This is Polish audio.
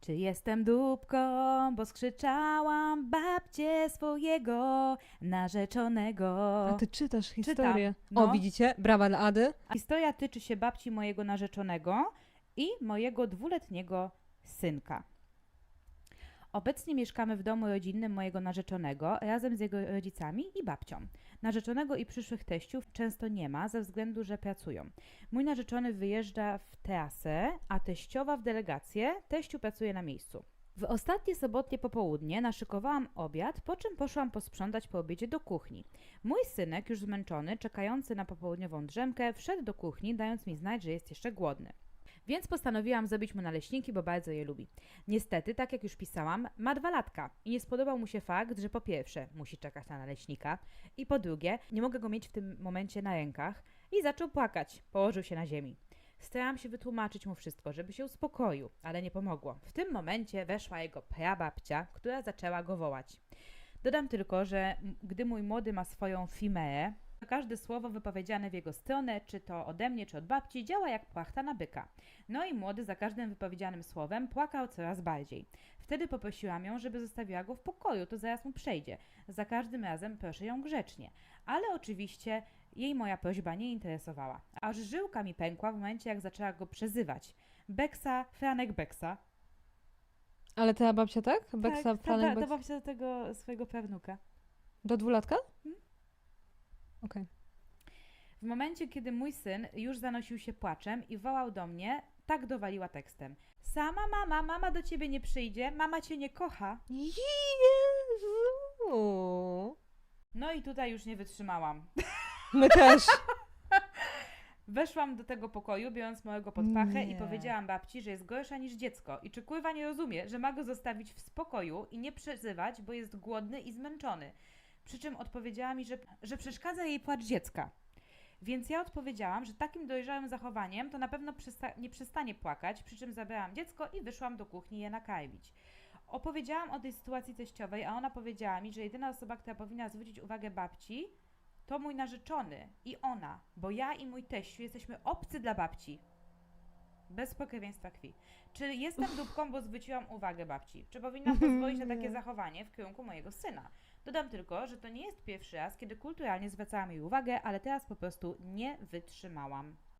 Czy jestem dupką, bo skrzyczałam babcie swojego narzeczonego. A ty czytasz historię. no. O, widzicie? Brawa dla Ady. Historia tyczy się babci mojego narzeczonego i mojego dwuletniego synka. Obecnie mieszkamy w domu rodzinnym mojego narzeczonego razem z jego rodzicami i babcią. Narzeczonego i przyszłych teściów często nie ma ze względu, że pracują. Mój narzeczony wyjeżdża w trasę, a teściowa w delegację, teściu pracuje na miejscu. W ostatnie sobotnie popołudnie naszykowałam obiad, po czym poszłam posprzątać po obiedzie do kuchni. Mój synek, już zmęczony, czekający na popołudniową drzemkę, wszedł do kuchni, dając mi znać, że jest jeszcze głodny. Więc postanowiłam zrobić mu naleśniki, bo bardzo je lubi. Niestety, tak jak już pisałam, ma dwa latka i nie spodobał mu się fakt, że po pierwsze musi czekać na naleśnika i po drugie nie mogę go mieć w tym momencie na rękach i zaczął płakać. Położył się na ziemi. Starałam się wytłumaczyć mu wszystko, żeby się uspokoił, ale nie pomogło. W tym momencie weszła jego prababcia, która zaczęła go wołać. Dodam tylko, że gdy mój młody ma swoją fimeę, każde słowo wypowiedziane w jego stronę, czy to ode mnie, czy od babci, działa jak płachta na byka. No i młody za każdym wypowiedzianym słowem płakał coraz bardziej. Wtedy poprosiłam ją, żeby zostawiła go w pokoju, to zaraz mu przejdzie. Za każdym razem proszę ją grzecznie. Ale oczywiście jej moja prośba nie interesowała. Aż żyłka mi pękła w momencie, jak zaczęła go przezywać. Beksa, Franek Beksa. Ale ta babcia tak? Beksa, tak, ta, Franek, ta, ta Beksa. babcia do tego swojego prawnuka. Do dwulatka? Mhm. Okej. W momencie, kiedy mój syn już zanosił się płaczem i wołał do mnie, tak dowaliła tekstem. Sama mama, mama do ciebie nie przyjdzie, mama cię nie kocha. Jezu! No i tutaj już nie wytrzymałam. My też. Weszłam do tego pokoju, biorąc małego pod pachę i Nie. powiedziałam babci, że jest gorsza niż dziecko i czy kurwa nie rozumie, że ma go zostawić w spokoju i nie przezywać, bo jest głodny i zmęczony. Przy czym odpowiedziała mi, że, że przeszkadza jej płacz dziecka. Więc ja odpowiedziałam, że takim dojrzałym zachowaniem to na pewno przesta- nie przestanie płakać, przy czym zabrałam dziecko i wyszłam do kuchni je nakarmić. Opowiedziałam o tej sytuacji teściowej, a ona powiedziała mi, że jedyna osoba, która powinna zwrócić uwagę babci, to mój narzeczony i ona, bo ja i mój teściu jesteśmy obcy dla babci. Bez pokrewieństwa krwi. Czy jestem dupką, bo zwróciłam uwagę babci? Czy powinnam pozwolić na takie Nie. zachowanie w kierunku mojego syna? Dodam tylko, że to nie jest pierwszy raz, kiedy kulturalnie zwracałam jej uwagę, ale teraz po prostu nie wytrzymałam.